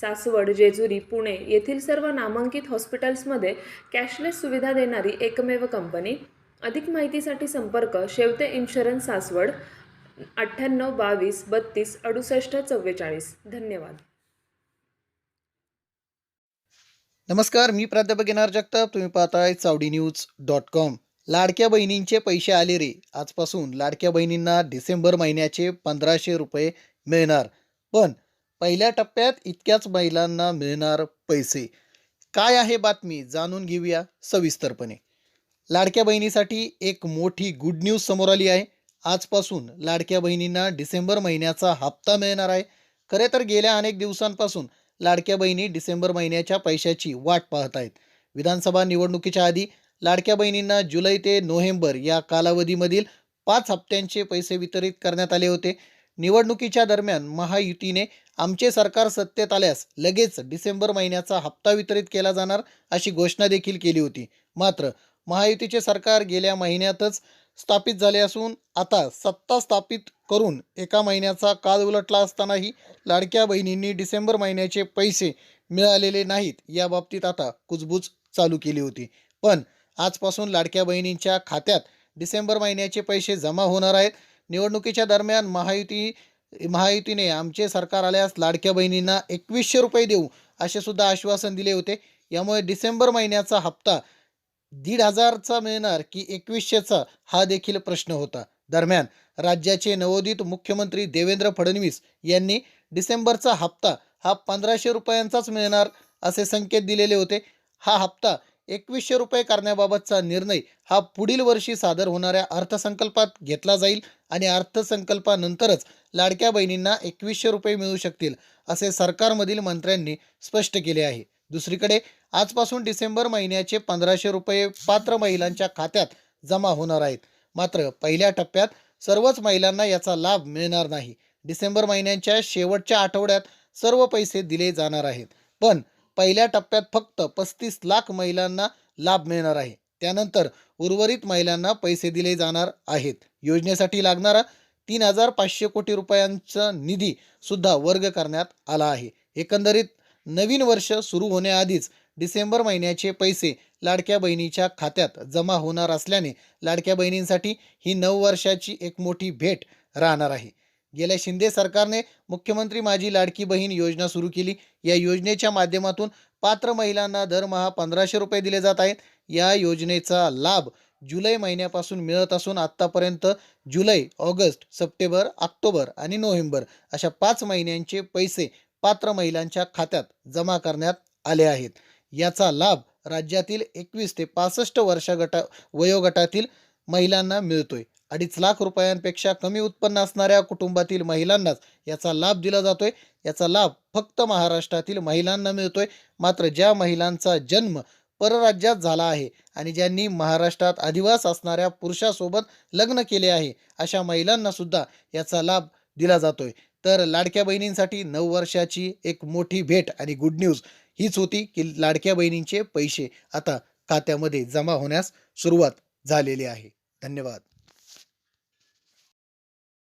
सासवड जेजुरी पुणे येथील सर्व नामांकित हॉस्पिटल्समध्ये कॅशलेस सुविधा देणारी एकमेव कंपनी. अधिक माहितीसाठी संपर्क शेवते इन्शुरन्स सासवड अठ्ठ्याण्णव बावीस बत्तीस अडुसष्ट चव्वेचाळीस. धन्यवाद. नमस्कार मी प्राध्यापक येणार जगताप. तुम्ही पाहताय चावडी न्यूज डॉट कॉम. लाडक्या बहिणींचे पैसे आले रे. आजपासून लाडक्या बहिणींना डिसेंबर महिन्याचे पंधराशे रुपये मिळणार. पण पहिल्या टप्प्यात इतक्याच महिलांना मिळणार पैसे. काय आहे बातमी? जाणून घेऊया सविस्तरपणे. लाडक्या बहिणीसाठी एक मोठी गुड न्यूज समोर आली आहे. आजपासून लाडक्या बहिणींना डिसेंबर महिन्याचा हप्ता मिळणार आहे. खरे तर गेल्या अनेक दिवसांपासून लाडक्या बहिणी डिसेंबर महिन्याच्या पैशाची वाट पाहत आहेत. विधानसभा निवडणुकीच्या आधी लाडक्या बहिणींना जुलै ते नोव्हेंबर या कालावधीमधील पाच हप्त्यांचे पैसे वितरित करण्यात आले होते. निवडणुकीच्या दरम्यान महायुतीने आमचे सरकार सत्तेत आल्यास लगेच डिसेंबर महिन्याचा हप्ता वितरित केला जाणार अशी घोषणा देखील केली होती. मात्र महायुतीचे सरकार गेल्या महिन्यातच स्थापित झाले असून आता सत्ता स्थापित करून एका महिन्याचा काळ उलटला असतानाही लाडक्या बहिणींनी डिसेंबर महिन्याचे पैसे मिळालेले नाहीत या बाबतीत आता कुजबूज चालू केली होती. पण आजपासून लाडक्या बहिणींच्या खात्यात डिसेंबर महिन्याचे पैसे जमा होणार आहेत. निवडणुकीच्या दरम्यान महायुती महायुतीने आमचे सरकार आल्यास लाडक्या बहिणींना एकवीसशे रुपये देऊ असे सुद्धा आश्वासन दिले होते. यामुळे डिसेंबर महिन्याचा हप्ता दीड हजारचा मिळणार की एकवीसशेचा हा देखील प्रश्न होता. दरम्यान राज्याचे नवोदित मुख्यमंत्री देवेंद्र फडणवीस यांनी डिसेंबरचा हप्ता हा पंधराशे रुपयांचाच मिळणार असे संकेत दिलेले होते. हा हप्ता एकवीसशे रुपये करण्याबाबतचा निर्णय हा पुढील वर्षी सादर होणाऱ्या अर्थसंकल्पात घेतला जाईल आणि अर्थसंकल्पानंतरच लाडक्या बहिणींना एकवीसशे रुपये मिळू शकतील असे सरकारमधील मंत्र्यांनी स्पष्ट केले आहे. दुसरीकडे आजपासून डिसेंबर महिन्याचे पंधराशे रुपये पात्र महिलांच्या खात्यात जमा होणार आहेत. मात्र पहिल्या टप्प्यात सर्वच महिलांना याचा लाभ मिळणार नाही. डिसेंबर महिन्याच्या शेवटच्या आठवड्यात सर्व पैसे दिले जाणार आहेत. पण पहिल्या टप्प्यात फक्त पस्तीस लाख महिलांना लाभ मिळणार आहे. त्यानंतर उर्वरित महिलांना पैसे दिले जाणार आहेत. योजनेसाठी लागणारा तीन हजार पाचशे कोटी रुपयांचा निधी सुद्धा वर्ग करण्यात आला आहे. एकंदरीत नवीन वर्ष सुरू होण्याआधीच डिसेंबर महिन्याचे पैसे लाडक्या बहिणीच्या खात्यात जमा होणार असल्याने लाडक्या बहिणींसाठी ही नऊ वर्षाची एक मोठी भेट राहणार आहे. गेल्या शिंदे सरकारने मुख्यमंत्री माझी लाडकी बहीण योजना सुरू केली. या योजनेच्या माध्यमातून पात्र महिलांना दरमहा पंधराशे रुपये दिले जात आहेत. या योजनेचा लाभ जुलै महिन्यापासून मिळत असून आत्तापर्यंत जुलै ऑगस्ट सप्टेंबर ऑक्टोबर आणि नोव्हेंबर अशा पाच महिन्यांचे पैसे पात्र महिलांच्या खात्यात जमा करण्यात आले आहेत. याचा लाभ राज्यातील एकवीस ते पासष्ट वर्ष गटा वयोगटातील महिलांना मिळतोय. अडीच लाख रुपयांपेक्षा कमी उत्पन्न असणाऱ्या कुटुंबातील महिलांनाच याचा लाभ दिला जातोय. याचा लाभ फक्त महाराष्ट्रातील महिलांना मिळतोय. मात्र ज्या महिलांचा जन्म परराज्यात झाला आहे आणि ज्यांनी महाराष्ट्रात अधिवास असणाऱ्या पुरुषासोबत लग्न केले आहे अशा महिलांना सुद्धा याचा लाभ दिला जातोय. तर लाडक्या बहिणींसाठी नऊ वर्षाची एक मोठी भेट आणि गुड न्यूज हीच होती की लाडक्या बहिणींचे पैसे आता खात्यामध्ये जमा होण्यास सुरुवात झालेली आहे. धन्यवाद.